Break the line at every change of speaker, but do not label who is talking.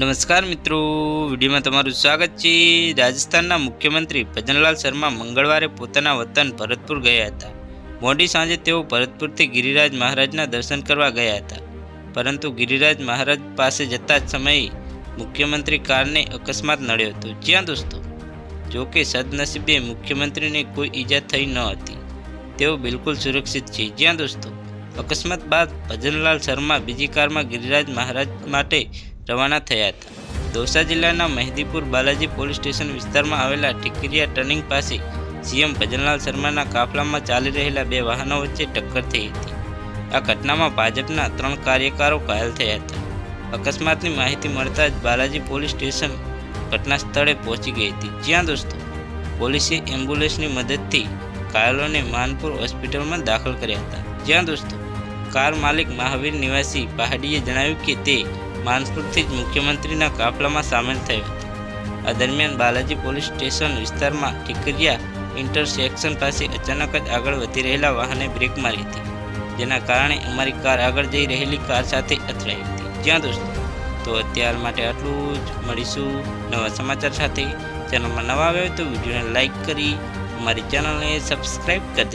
નમસ્કાર મિત્રો, વિડીયોમાં તમારું સ્વાગત છે. રાજસ્થાનના મુખ્યમંત્રી ભજનલાલ શર્મા મંગળવારે પોતાના વતન ભરતપુર ગયા હતા. મોડી સાંજે તેઓ ભરતપુરથી ગિરિરાજ મહારાજના દર્શન કરવા ગયા હતા. પરંતુ ગિરિરાજ મહારાજ પાસે જતા જ સમયે મુખ્યમંત્રી કારને અકસ્માત નડ્યો હતો. જ્યાં દોસ્તો, જો કે સદનસીબે મુખ્યમંત્રીને કોઈ ઈજા થઈ ન હતી. તેઓ બિલકુલ સુરક્ષિત છે. જ્યાં દોસ્તો, અકસ્માત બાદ ભજનલાલ શર્મા બીજી કારમાં ગિરિરાજ મહારાજ માટે રવાના થયા હતા. દોસા જિલ્લાના મહેદીપુર બાલાજી પોલીસ સ્ટેશન વિસ્તારમાં આવેલા ઠીકરિયા ટર્નિંગ પાસે સીએમ ભજનલાલ શર્માના કાફલામાં ચાલી રહેલા બે વાહનો વચ્ચે ટક્કર થઈ હતી. આ ઘટનામાં ભાજપના ત્રણ કાર્યકરો ઘાયલ થયા હતા. અકસ્માતની માહિતી મળતા જ બાલાજી પોલીસ સ્ટેશન ઘટના સ્થળે પહોંચી ગઈ હતી. જ્યાં દોસ્તો, પોલીસે એમ્બ્યુલન્સની મદદથી ઘાયલોને માનપુર હોસ્પિટલમાં દાખલ કર્યા હતા. જ્યાં દોસ્તો, કાર માલિક મહાવીર નિવાસી પહાડીએ જણાવ્યું કે તે માનપુરથી જ મુખ્યમંત્રીના કાફલામાં સામેલ થયો. હતો આ દરમિયાન બાલાજી પોલીસ સ્ટેશન વિસ્તારમાં ઠીકરિયા ઇન્ટરસેક્શન પાસે અચાનક જ આગળ વધી રહેલા વાહને બ્રેક મારી હતી, જેના કારણે અમારી કાર આગળ જઈ રહેલી કાર સાથે અથડાઈ હતી. જ્યાં દોસ્તો, તો અત્યાર માટે આટલું જ. મળીશું નવા સમાચાર સાથે. ચેનલમાં નવા આવ્યો તો વિડીયોને લાઇક કરી, અમારી ચેનલને સબસ્ક્રાઈબ કરી